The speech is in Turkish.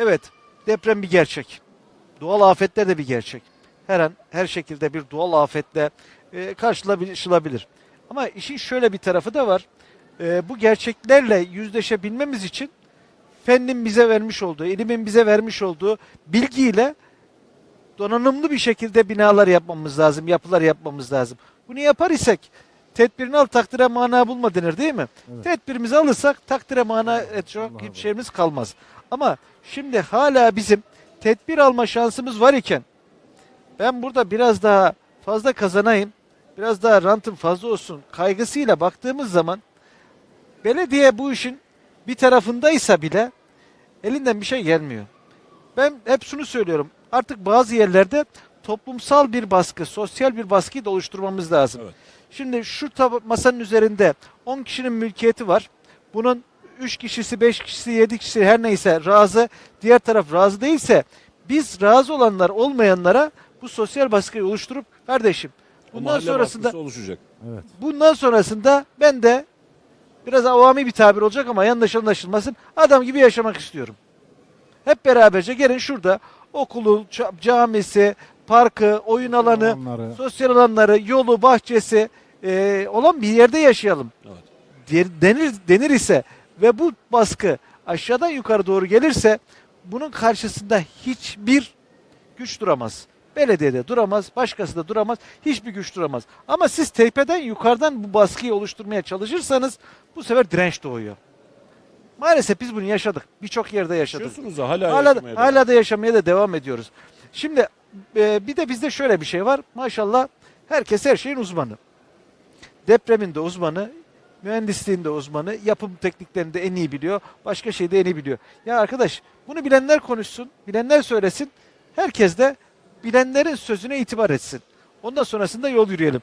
Evet, deprem bir gerçek. Doğal afetler de bir gerçek. Her an, her şekilde bir doğal afetle e, karşılaşılabilir. Ama işin şöyle bir tarafı da var. E, bu gerçeklerle yüzleşebilmemiz için fennin bize vermiş olduğu, ilimin bize vermiş olduğu bilgiyle donanımlı bir şekilde binalar yapmamız lazım, yapılar yapmamız lazım. Bunu yapar isek tedbirini al takdire mana bulma denir değil mi? Evet. Tedbirimizi alırsak takdire mana edecek hiçbir şeyimiz kalmaz. Ama şimdi hala bizim tedbir alma şansımız var iken ben burada biraz daha fazla kazanayım, biraz daha rantım fazla olsun kaygısıyla baktığımız zaman belediye bu işin bir tarafındaysa bile elinden bir şey gelmiyor. Ben hep şunu söylüyorum. Artık bazı yerlerde toplumsal bir baskı, sosyal bir baskıyı da oluşturmamız lazım. Evet. Şimdi şu tab- masanın üzerinde 10 kişinin mülkiyeti var. Bunun 3 kişisi, 5 kişisi, 7 kişisi her neyse razı, diğer taraf razı değilse biz razı olanlar olmayanlara bu sosyal baskıyı oluşturup kardeşim bundan sonrasında oluşacak. Evet. bundan sonrasında ben de biraz avami bir tabir olacak ama yanlış anlaşılmasın. Adam gibi yaşamak istiyorum. Hep beraberce gelin şurada okulu, camisi, parkı, oyun alanı, Onları sosyal alanları, yolu, bahçesi e, olan bir yerde yaşayalım. Evet. Denir, denir ise ve bu baskı aşağıdan yukarı doğru gelirse bunun karşısında hiçbir güç duramaz. Belediyede duramaz, başkası da duramaz, hiçbir güç duramaz. Ama siz tepeden yukarıdan bu baskıyı oluşturmaya çalışırsanız bu sefer direnç doğuyor. Maalesef biz bunu yaşadık. Birçok yerde yaşadık. Yaşıyorsunuz da hala Hala, yaşamaya devam. hala da yaşamaya da devam ediyoruz. Şimdi e, bir de bizde şöyle bir şey var. Maşallah herkes her şeyin uzmanı. Depremin de uzmanı, mühendisliğin de uzmanı, yapım tekniklerini de en iyi biliyor. Başka şeyi de en iyi biliyor. Ya arkadaş bunu bilenler konuşsun, bilenler söylesin. Herkes de bilenlerin sözüne itibar etsin. Ondan sonrasında yol yürüyelim.